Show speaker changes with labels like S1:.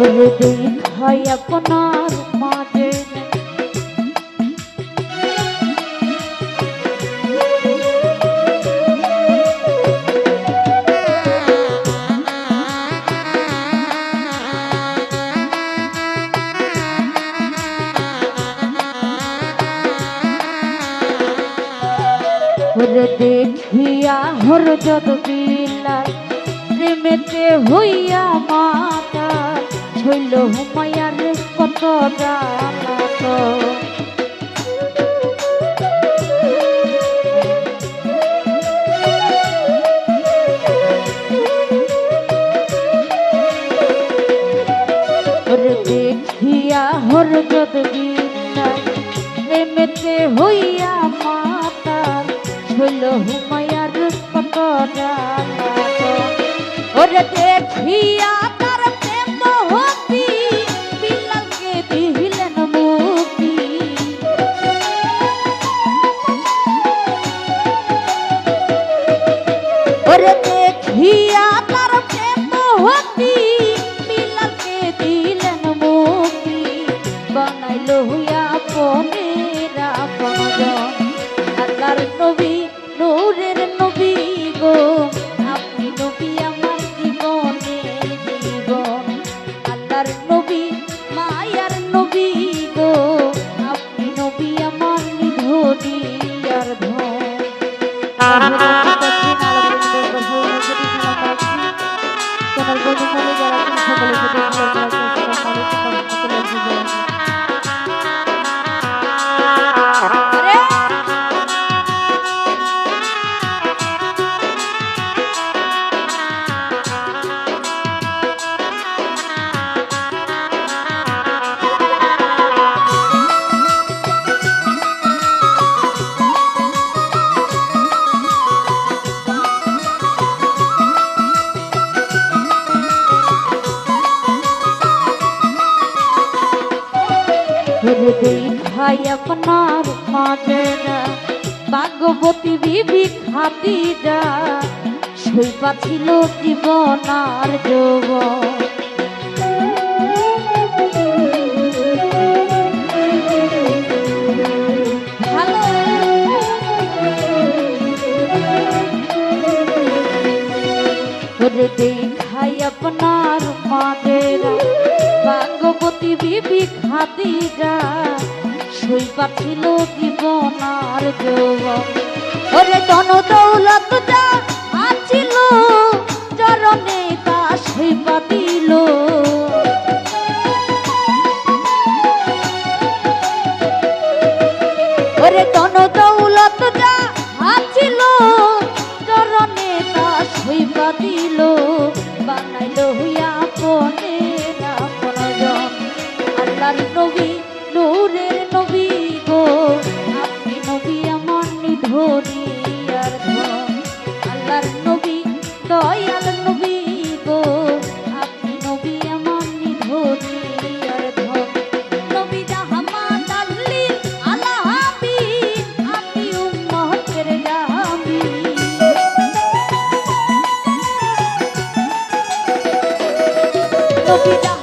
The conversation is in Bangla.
S1: ওরে দেখাই আপনার মাঝে। দেখিয়া হর যদ বিলাল প্রেমেতে হইয়া মাতা ছইল হুমায়ার কত জানাত দেখিয়া হর যদ বিলাল প্রেমেতে হইয়া মাতা ছইল হুমায়ার কত জানাত ওরে দেখিয়া ওরে দেখিয়া তার প্রেম হতি বিলালকে দিলেন মুক্তি। বানাইলো হইয়া পনেরো আপনজন। আল্লাহর নবী, নূরের নবী গো, আপনি নবী আমার জীবনের জীবন। আল্লাহর নবী, মায়ার নবী গো, আপনি নবী আমার নিধনি আর ধন। ভাই আপনার মাঝে ভাগবতী বিবি খাতিরা শৈপা ছিল জীবন আর যৌবন। ভাগবতী বিবি খাদিজা শৈবা ছিল জীবনার যৌবন। ওরে ধন দৌলত poquita.